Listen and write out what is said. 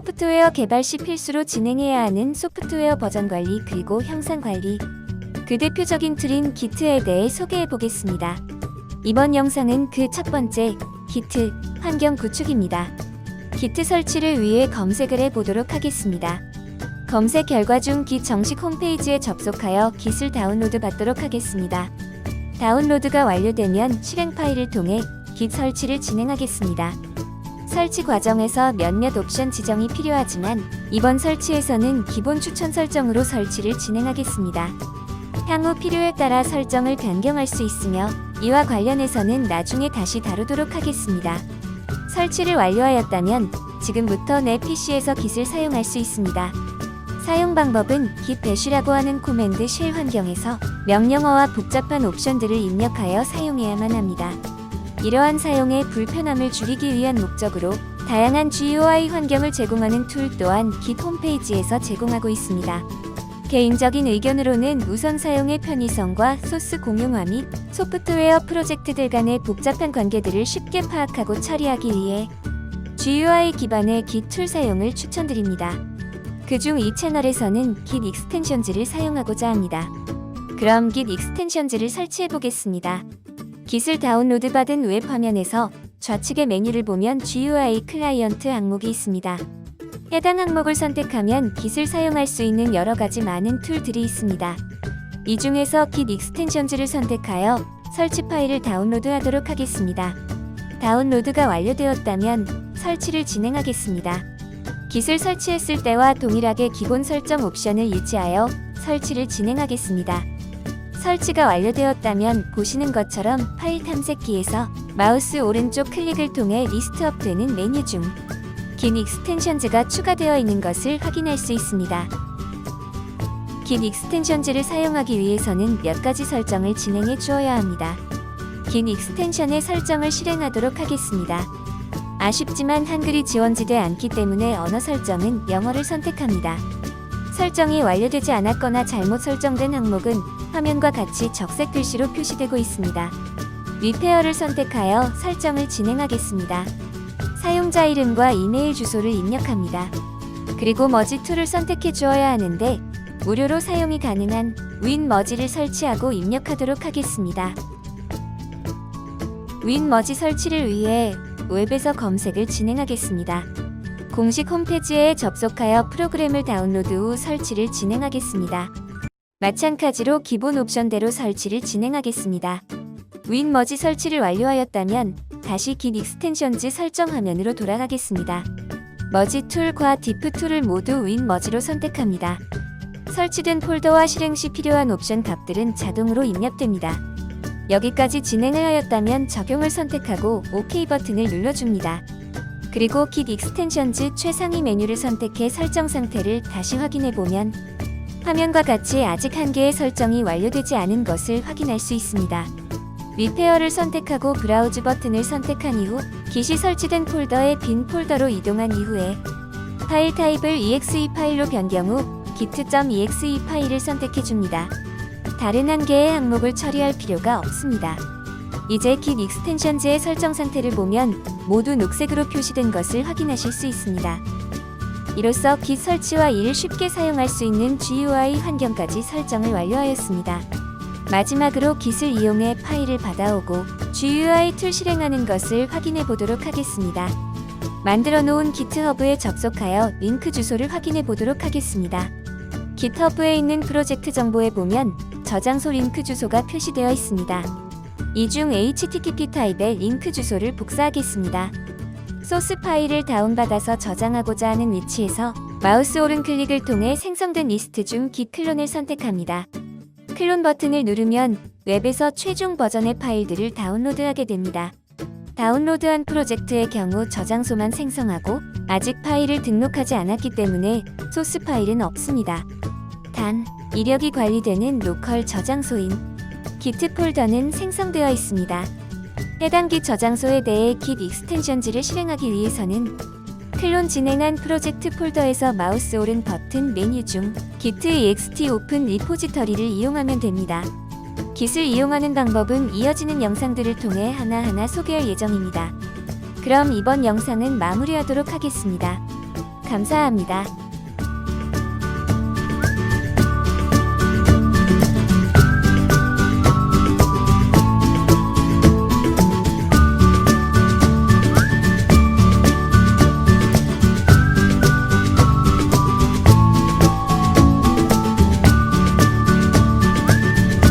소프트웨어 개발 시 필수로 진행해야 하는 소프트웨어 버전 관리 그리고 형상 관리. 그 대표적인 툴인 기트에 대해 소개해 보겠습니다. 이번 영상은 그 첫 번째 기트 환경 구축입니다. 기트 설치를 위해 검색을 해 보도록 하겠습니다. 검색 결과 중깃 정식 홈페이지에 접속하여 깃을 다운로드 받도록 하겠습니다. 다운로드가 완료되면 실행 파일을 통해 깃 설치를 진행하겠습니다. 설치 과정에서 몇몇 옵션 지정이 필요하지만 이번 설치에서는 기본 추천 설정으로 설치를 진행하겠습니다. 향후 필요에 따라 설정을 변경할 수 있으며 이와 관련해서는 나중에 다시 다루도록 하겠습니다. 설치를 완료하였다면 지금부터 내 PC에서 깃을 사용할 수 있습니다. 사용 방법은 git bash라고 하는 코맨드 쉘 환경에서 명령어와 복잡한 옵션들을 입력하여 사용해야만 합니다. 이러한 사용의 불편함을 줄이기 위한 목적으로 다양한 GUI 환경을 제공하는 툴 또한 git 홈페이지에서 제공하고 있습니다. 개인적인 의견으로는 우선 사용의 편의성과 소스 공용화 및 소프트웨어 프로젝트들 간의 복잡한 관계들을 쉽게 파악하고 처리하기 위해 GUI 기반의 git 툴 사용을 추천드립니다. 그중 이 채널에서는 git 익스텐션즈를 사용하고자 합니다. 그럼 git 익스텐션즈를 설치해 보겠습니다. Git을 다운로드 받은 웹 화면에서 좌측의 메뉴를 보면 GUI 클라이언트 항목이 있습니다. 해당 항목을 선택하면 git을 사용할 수 있는 여러 가지 많은 툴들이 있습니다. 이 중에서 git 익스텐션즈를 선택하여 설치 파일을 다운로드하도록 하겠습니다. 다운로드가 완료되었다면 설치를 진행하겠습니다. 깃을 설치했을 때와 동일하게 기본 설정 옵션을 유지하여 설치를 진행하겠습니다. 설치가 완료되었다면 보시는 것처럼 파일 탐색기에서 마우스 오른쪽 클릭을 통해 리스트업 되는 메뉴 중 긴 익스텐션즈가 추가되어 있는 것을 확인할 수 있습니다. 긴 익스텐션즈를 사용하기 위해서는 몇 가지 설정을 진행해 주어야 합니다. 긴 익스텐션의 설정을 실행하도록 하겠습니다. 아쉽지만 한글이 지원지돼 않기 때문에 언어 설정은 영어를 선택합니다. 설정이 완료되지 않았거나 잘못 설정된 항목은 화면과 같이 적색 글씨로 표시되고 있습니다. 리페어를 선택하여 설정을 진행하겠습니다. 사용자 이름과 이메일 주소를 입력합니다. 그리고 머지 툴을 선택해 주어야 하는데 무료로 사용이 가능한 윈 머지를 설치하고 입력하도록 하겠습니다. 윈 머지 설치를 위해 웹에서 검색을 진행하겠습니다. 공식 홈페이지에 접속하여 프로그램을 다운로드 후 설치를 진행하겠습니다. 마찬가지로 기본 옵션대로 설치를 진행하겠습니다. 윈 머지 설치를 완료하였다면 다시 git 익스텐션즈 설정 화면으로 돌아가겠습니다. 머지 툴과 디프 툴을 모두 윈 머지로 선택합니다. 설치된 폴더와 실행 시 필요한 옵션 값들은 자동으로 입력됩니다. 여기까지 진행을 하였다면 적용을 선택하고 OK 버튼을 눌러줍니다. 그리고 git 익스텐션즈 최상위 메뉴를 선택해 설정 상태를 다시 확인해 보면 화면과 같이 아직 한 개의 설정이 완료되지 않은 것을 확인할 수 있습니다. 리페어를 선택하고 브라우즈 버튼을 선택한 이후 git이 설치된 폴더의 빈 폴더로 이동한 이후에 파일 타입을 exe 파일로 변경 후 git.exe 파일을 선택해 줍니다. 다른 한 개의 항목을 처리할 필요가 없습니다. 이제 git 익스텐션즈의 설정 상태를 보면 모두 녹색으로 표시된 것을 확인하실 수 있습니다. 이로써 git 설치와 이를 쉽게 사용할 수 있는 GUI 환경까지 설정을 완료하였습니다. 마지막으로 git을 이용해 파일을 받아오고 GUI 툴 실행하는 것을 확인해 보도록 하겠습니다. 만들어 놓은 GitHub에 접속하여 링크 주소를 확인해 보도록 하겠습니다. GitHub에 있는 프로젝트 정보에 보면 저장소 링크 주소가 표시되어 있습니다. 이중 HTTP 타입의 링크 주소를 복사하겠습니다. 소스 파일을 다운받아서 저장하고자 하는 위치에서 마우스 오른 클릭을 통해 생성된 리스트 중 git 클론을 선택합니다. 클론 버튼을 누르면 웹에서 최종 버전의 파일들을 다운로드하게 됩니다. 다운로드한 프로젝트의 경우 저장소만 생성하고 아직 파일을 등록하지 않았기 때문에 소스 파일은 없습니다. 단, 이력이 관리되는 로컬 저장소인 git 폴더는 생성되어 있습니다. 해당 git 저장소에 대해 git 익스텐션즈를 실행하기 위해서는 클론 진행한 프로젝트 폴더에서 마우스 오른 버튼 메뉴 중 git ext 오픈 리포지터리를 이용하면 됩니다. git을 이용하는 방법은 이어지는 영상들을 통해 하나하나 소개할 예정입니다. 그럼 이번 영상은 마무리하도록 하겠습니다. 감사합니다.